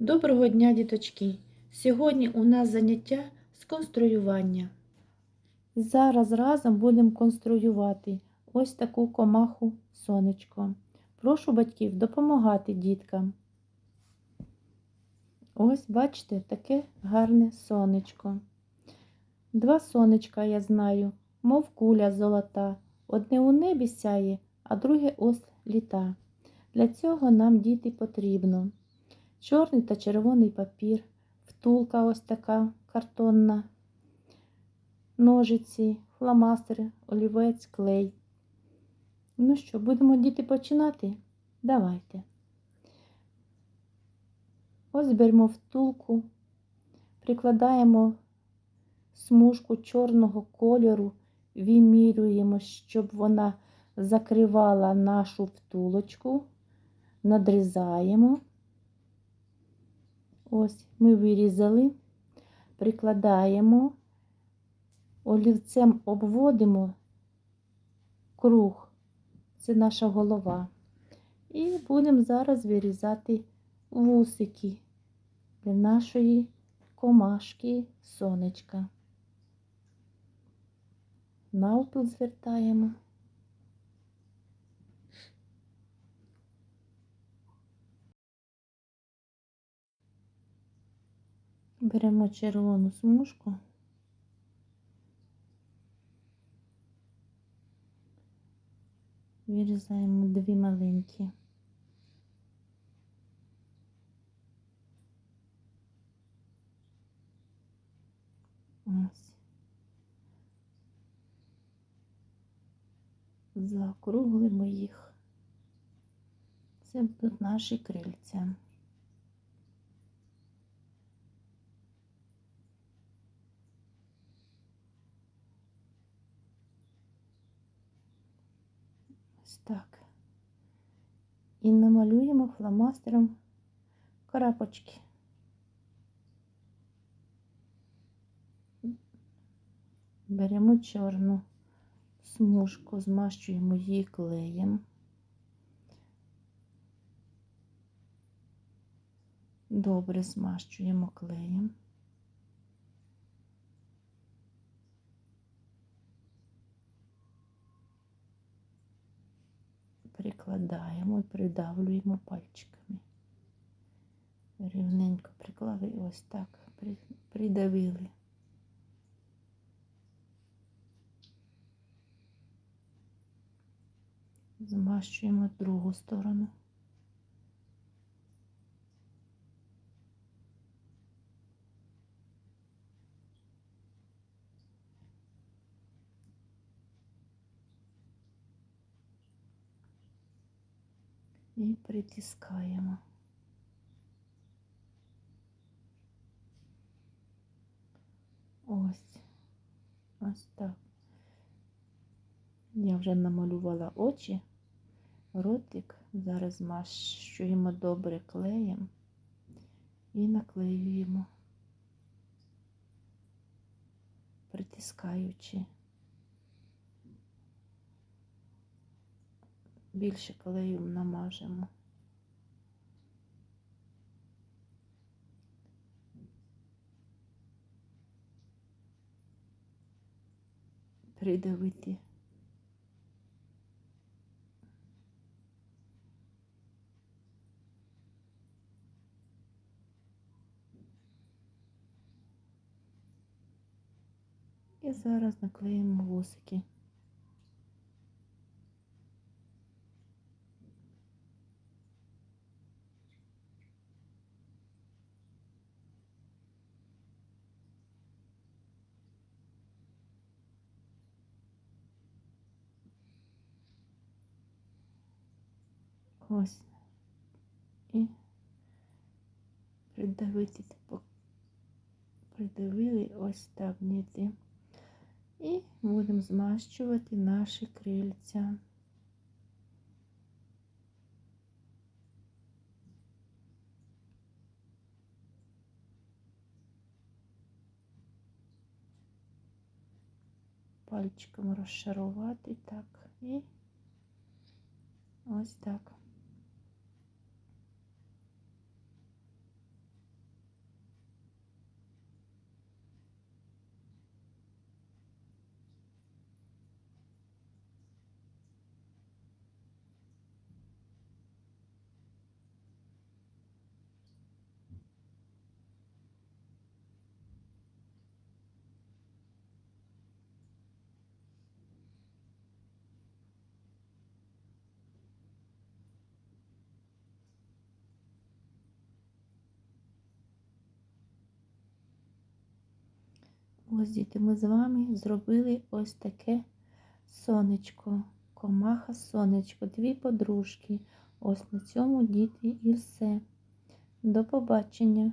Доброго дня, діточки! Сьогодні у нас заняття з конструювання. Зараз разом будемо конструювати ось таку комаху сонечко. Прошу батьків допомагати діткам. Ось, бачите, таке гарне сонечко. Два сонечка я знаю, мов куля золота. Одне у небі сяє, а друге ось літа. Для цього нам діти потрібно чорний та червоний папір, втулка ось така картонна, ножиці, фломастери, олівець, клей. Ну що, будемо діти починати? Давайте. Ось беремо втулку, прикладаємо смужку чорного кольору, вимірюємо, щоб вона закривала нашу втулочку, надрізаємо. Ось ми вирізали, прикладаємо, олівцем обводимо круг, це наша голова. І будемо зараз вирізати вусики для нашої комашки сонечка. Навпіл звертаємо. Беремо червону смужку. Вирізаємо дві маленькі. Ось. Заокруглимо їх. Це будуть наші крильця. Ось так. І намалюємо фломастером крапочки. Беремо чорну смужку, змащуємо її клеєм. Добре змащуємо клеєм. Прикладаємо і придавлюємо пальчиками. Рівненько приклали і ось так придавили. Змащуємо другу сторону. І притискаємо. Ось, ось так. Я вже намалювала очі, ротик, зараз змащуємо добре клеєм і наклеюємо, притискаючи. Більше клею намажемо. Придавити. І зараз наклеїмо вусики. Ось. І придавити, типу, придавили ось так ніти. І будемо змащувати наші крильця. Пальчиком розшарувати так і ось так. Ось, діти, ми з вами зробили ось таке сонечко. Комаха сонечко, дві подружки. Ось на цьому діти і все. До побачення.